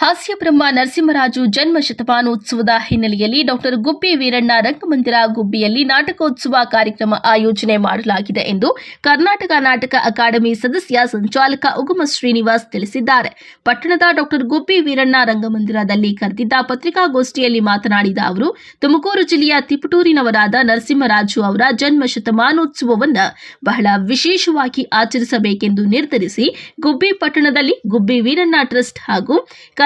ಹಾಸ್ಯ ಬ್ರಹ್ಮ ನರಸಿಂಹರಾಜು ಜನ್ಮ ಶತಮಾನೋತ್ಸವದ ಹಿನ್ನೆಲೆಯಲ್ಲಿ ಡಾಕ್ಟರ್ ಗುಬ್ಬಿ ವೀರಣ್ಣ ರಂಗಮಂದಿರ ಗುಬ್ಬಿಯಲ್ಲಿ ನಾಟಕೋತ್ಸವ ಕಾರ್ಯಕ್ರಮ ಆಯೋಜನೆ ಮಾಡಲಾಗಿದೆ ಎಂದು ಕರ್ನಾಟಕ ನಾಟಕ ಅಕಾಡೆಮಿ ಸದಸ್ಯ ಸಂಚಾಲಕ ಉಗಮ ಶ್ರೀನಿವಾಸ್ ತಿಳಿಸಿದ್ದಾರೆ. ಪಟ್ಟಣದ ಡಾಕ್ಟರ್ ಗುಬ್ಬಿ ವೀರಣ್ಣ ರಂಗಮಂದಿರದಲ್ಲಿ ಕರೆದಿದ್ದ ಪತ್ರಿಕಾಗೋಷ್ಠಿಯಲ್ಲಿ ಮಾತನಾಡಿದ ಅವರು, ತುಮಕೂರು ಜಿಲ್ಲೆಯ ತಿಪಟೂರಿನವರಾದ ನರಸಿಂಹರಾಜು ಅವರ ಜನ್ಮ ಶತಮಾನೋತ್ಸವವನ್ನು ಬಹಳ ವಿಶೇಷವಾಗಿ ಆಚರಿಸಬೇಕೆಂದು ನಿರ್ಧರಿಸಿ ಗುಬ್ಬಿ ಪಟ್ಟಣದಲ್ಲಿ ಗುಬ್ಬಿ ವೀರಣ್ಣ ಟ್ರಸ್ಟ್ ಹಾಗೂ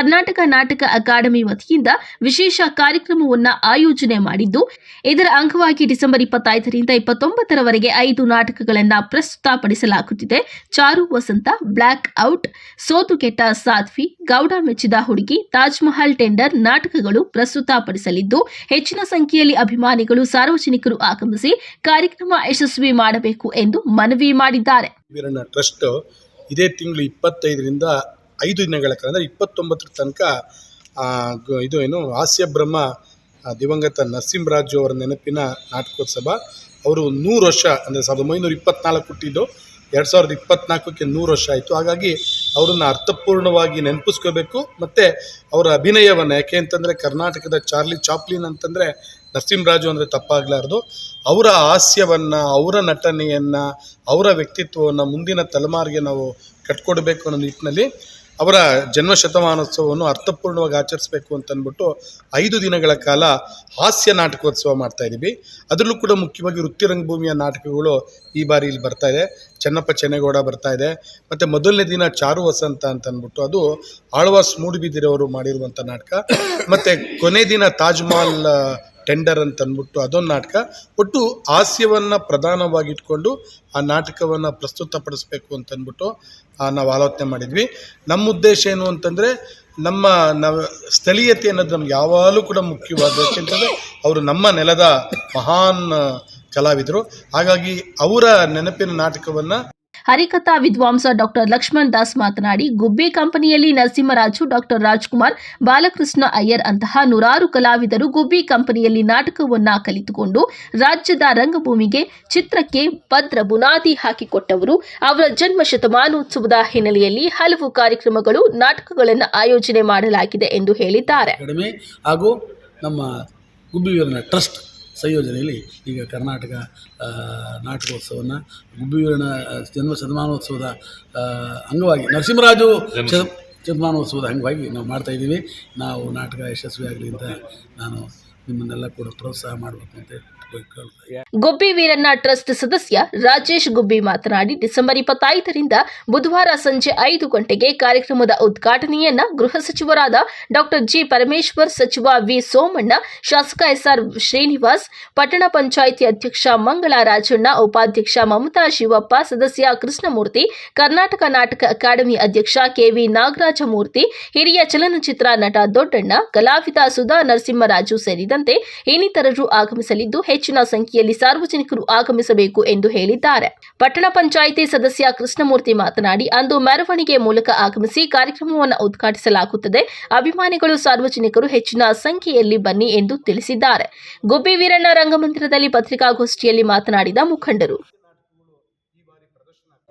ಕರ್ನಾಟಕ ನಾಟಕ ಅಕಾಡೆಮಿ ವತಿಯಿಂದ ವಿಶೇಷ ಕಾರ್ಯಕ್ರಮವನ್ನು ಆಯೋಜನೆ ಮಾಡಿದ್ದು, ಇದರ ಅಂಗವಾಗಿ ಡಿಸೆಂಬರ್ ಇಪ್ಪತ್ತೈದರಿಂದ ಇಪ್ಪತ್ತೊಂಬತ್ತರವರೆಗೆ ಐದು ನಾಟಕಗಳನ್ನು ಪ್ರಸ್ತುತಪಡಿಸಲಾಗುತ್ತಿದೆ ಚಾರು ವಸಂತ ಬ್ಲ್ಯಾಕ್ ಔಟ್, ಸೋತು ಕೆಟ್ಟ ಸಾಧ್ವಿ, ಗೌಡ ಮೆಚ್ಚಿದ ಹುಡುಗಿ, ತಾಜ್ ಮಹಲ್ ಟೆಂಡರ್ ನಾಟಕಗಳು ಪ್ರಸ್ತುತಪಡಿಸಲಿದ್ದು, ಹೆಚ್ಚಿನ ಸಂಖ್ಯೆಯಲ್ಲಿ ಅಭಿಮಾನಿಗಳು ಸಾರ್ವಜನಿಕರು ಆಗಮಿಸಿ ಕಾರ್ಯಕ್ರಮ ಯಶಸ್ವಿ ಮಾಡಬೇಕು ಎಂದು ಮನವಿ ಮಾಡಿದ್ದಾರೆ. ಇದೇ ತಿಂಗಳು ಇಪ್ಪತ್ತೈದರಿಂದ ಐದು ದಿನಗಳ ಕಾಲ ಅಂದರೆ ಇಪ್ಪತ್ತೊಂಬತ್ತರ ತನಕ ಇದು ಏನು, ಹಾಸ್ಯ ಬ್ರಹ್ಮ ದಿವಂಗತ ನರಸಿಂಹರಾಜು ಅವರ ನೆನಪಿನ ನಾಟಕೋತ್ಸವ. ಅವರು ನೂರು ವರ್ಷ, ಅಂದರೆ ಸಾವಿರದ ಒಂಬೈನೂರ ಇಪ್ಪತ್ನಾಲ್ಕು ಹುಟ್ಟಿದ್ದು, ಎರಡು ಸಾವಿರದ ಇಪ್ಪತ್ನಾಲ್ಕಕ್ಕೆ ನೂರು ವರ್ಷ ಆಯಿತು. ಹಾಗಾಗಿ ಅವರನ್ನು ಅರ್ಥಪೂರ್ಣವಾಗಿ ನೆನಪಿಸ್ಕೋಬೇಕು. ಮತ್ತು ಅವರ ಅಭಿನಯವನ್ನು, ಯಾಕೆ ಅಂತಂದರೆ ಕರ್ನಾಟಕದ ಚಾರ್ಲಿ ಚಾಪ್ಲಿನ್ ಅಂತಂದರೆ ನರಸಿಂಹರಾಜು ಅಂದರೆ ತಪ್ಪಾಗಲಾರ್ದು. ಅವರ ಹಾಸ್ಯವನ್ನು, ಅವರ ನಟನೆಯನ್ನು, ಅವರ ವ್ಯಕ್ತಿತ್ವವನ್ನು ಮುಂದಿನ ತಲೆಮಾರಿಗೆ ನಾವು ಕಟ್ಕೊಡ್ಬೇಕು ಅನ್ನೋ ನಿಟ್ಟಿನಲ್ಲಿ ಅವರ ಜನ್ಮ ಶತಮಾನೋತ್ಸವವನ್ನು ಅರ್ಥಪೂರ್ಣವಾಗಿ ಆಚರಿಸಬೇಕು ಅಂತಂದ್ಬಿಟ್ಟು ಐದು ದಿನಗಳ ಕಾಲ ಹಾಸ್ಯ ನಾಟಕೋತ್ಸವ ಮಾಡ್ತಾ ಇದ್ದೀವಿ ಅದರಲ್ಲೂ ಕೂಡ ಮುಖ್ಯವಾಗಿ ವೃತ್ತಿ ರಂಗಭೂಮಿಯ ನಾಟಕಗಳು ಈ ಬಾರಿ ಇಲ್ಲಿ ಬರ್ತಾ ಇದೆ. ಚೆನ್ನಪ್ಪ ಚೆನ್ನೇಗೌಡ ಬರ್ತಾ ಇದೆ. ಮತ್ತು ಮೊದಲನೇ ದಿನ ಚಾರು ವಸಂತ ಅಂತ ಅದು ಆಳ್ವಾಸ್ ಮೂಡುಬಿದಿರವರು ಮಾಡಿರುವಂಥ ನಾಟಕ. ಮತ್ತು ಕೊನೆ ದಿನ ತಾಜ್ ಮಹಲ್ ಟೆಂಡರ್ ಅಂತ ಅಂದ್ಬಿಟ್ಟು ಅದೊಂದು ನಾಟಕ. ಒಟ್ಟು ಹಾಸ್ಯವನ್ನು ಪ್ರಧಾನವಾಗಿಟ್ಕೊಂಡು ಆ ನಾಟಕವನ್ನು ಪ್ರಸ್ತುತಪಡಿಸ್ಬೇಕು ಅಂತಂದ್ಬಿಟ್ಟು ನಾವು ಆಲೋಚನೆ ಮಾಡಿದ್ವಿ. ನಮ್ಮ ಉದ್ದೇಶ ಏನು ಅಂತಂದರೆ, ನಮ್ಮ ನಾವು, ಸ್ಥಳೀಯತೆ ಅನ್ನೋದು ನಮ್ಗೆ ಯಾವಾಗಲೂ ಕೂಡ ಮುಖ್ಯವಾದ ಯಾಕೆಂತಂದರೆ ಅವರು ನಮ್ಮ ನೆಲದ ಮಹಾನ್ ಕಲಾವಿದರು. ಹಾಗಾಗಿ ಅವರ ನೆನಪಿನ ನಾಟಕವನ್ನು ಹರಿಕಥಾ ವಿದ್ವಾಂಸ ಡಾಕ್ಟರ್ ಲಕ್ಷ್ಮಣ್ ದಾಸ್ ಮಾತನಾಡಿ, ಗುಬ್ಬಿ ಕಂಪನಿಯಲ್ಲಿ ನರಸಿಂಹರಾಜು ಡಾಕ್ಟರ್ ರಾಜ್ಕುಮಾರ್, ಬಾಲಕೃಷ್ಣ ಅಯ್ಯರ್ ಅಂತಹ ನೂರಾರು ಕಲಾವಿದರು ಗುಬ್ಬಿ ಕಂಪನಿಯಲ್ಲಿ ನಾಟಕವನ್ನ ಕಲಿತುಕೊಂಡು ರಾಜ್ಯದ ರಂಗಭೂಮಿಗೆ ಚಿತ್ರಕ್ಕೆ ಭದ್ರ ಬುನಾದಿ ಹಾಕಿಕೊಟ್ಟವರು. ಅವರ ಜನ್ಮ ಶತಮಾನೋತ್ಸವದ ಹಿನ್ನೆಲೆಯಲ್ಲಿ ಹಲವು ಕಾರ್ಯಕ್ರಮಗಳು, ನಾಟಕಗಳನ್ನು ಆಯೋಜನೆ ಮಾಡಲಾಗಿದೆ ಎಂದು ಹೇಳಿದ್ದಾರೆ. ಹಾಗೂ ನಮ್ಮ ಗುಬ್ಬಿ ಟ್ರಸ್ಟ್ ಸಂಯೋಜನೆಯಲ್ಲಿ ಈಗ ಕರ್ನಾಟಕ ನಾಟಕೋತ್ಸವವನ್ನು ಗುಬ್ಬಿ ವೀರಣ್ಣ ಜನ್ಮ ಶತಮಾನೋತ್ಸವದ ಅಂಗವಾಗಿ ನರಸಿಂಹರಾಜು ಶತ ಶತಮಾನೋತ್ಸವದ ಅಂಗವಾಗಿ ನಾವು ಮಾಡ್ತಾಯಿದ್ದೀವಿ ನಾವು ನಾಟಕ ಯಶಸ್ವಿಯಾಗಲಿ ಅಂತ ನಾನು ನಿಮ್ಮನ್ನೆಲ್ಲ ಕೂಡ ಪ್ರೋತ್ಸಾಹ ಮಾಡಬೇಕು ಅಂತ ಗುಬ್ಬಿ ವೀರಣ್ಣ ಟ್ರಸ್ಟ್ ಸದಸ್ಯ ರಾಜೇಶ್ ಗುಬ್ಬಿ ಮಾತನಾಡಿ, ಡಿಸೆಂಬರ್ ಇಪ್ಪತ್ತೈದರಿಂದ ಬುಧವಾರ ಸಂಜೆ ಐದು ಗಂಟೆಗೆ ಕಾರ್ಯಕ್ರಮದ ಉದ್ಘಾಟನೆಯನ್ನ ಗೃಹ ಸಚಿವರಾದ ಡಾಕ್ಟರ್ ಜಿ ಪರಮೇಶ್ವರ್, ಸಚಿವ ವಿ ಸೋಮಣ್ಣ, ಶಾಸಕ ಎಸ್ಆರ್ ಶ್ರೀನಿವಾಸ್, ಪಟ್ಟಣ ಪಂಚಾಯಿತಿ ಅಧ್ಯಕ್ಷ ಮಂಗಳ ರಾಜಣ್ಣ, ಉಪಾಧ್ಯಕ್ಷ ಮಮತಾ ಶಿವಪ್ಪ, ಸದಸ್ಯ ಕೃಷ್ಣಮೂರ್ತಿ, ಕರ್ನಾಟಕ ನಾಟಕ ಅಕಾಡೆಮಿ ಅಧ್ಯಕ್ಷ ಕೆವಿ ನಾಗರಾಜಮೂರ್ತಿ, ಹಿರಿಯ ಚಲನಚಿತ್ರ ನಟ ದೊಡ್ಡಣ್ಣ, ಕಲಾವಿದ ಸುಧಾ ನರಸಿಂಹರಾಜು ಸೇರಿದಂತೆ ಇನ್ನಿತರರು ಆಗಮಿಸಲಿದ್ದು ಹೆಚ್ಚಿನ ಸಂಖ್ಯೆಯಲ್ಲಿ ಸಾರ್ವಜನಿಕರು ಆಗಮಿಸಬೇಕು ಎಂದು ಹೇಳಿದ್ದಾರೆ. ಪಟ್ಟಣ ಪಂಚಾಯಿತಿ ಸದಸ್ಯ ಕೃಷ್ಣಮೂರ್ತಿ ಮಾತನಾಡಿ, ಅಂದು ಮೆರವಣಿಗೆ ಮೂಲಕ ಆಗಮಿಸಿ ಕಾರ್ಯಕ್ರಮವನ್ನು ಉದ್ಘಾಟಿಸಲಾಗುತ್ತದೆ. ಅಭಿಮಾನಿಗಳು, ಸಾರ್ವಜನಿಕರು ಹೆಚ್ಚಿನ ಸಂಖ್ಯೆಯಲ್ಲಿ ಬನ್ನಿ ಎಂದು ತಿಳಿಸಿದ್ದಾರೆ. ಗುಬ್ಬಿ ವೀರಣ್ಣ ರಂಗಮಂದಿರದಲ್ಲಿ ಪತ್ರಿಕಾಗೋಷ್ಠಿಯಲ್ಲಿ ಮಾತನಾಡಿದ ಮುಖಂಡರು.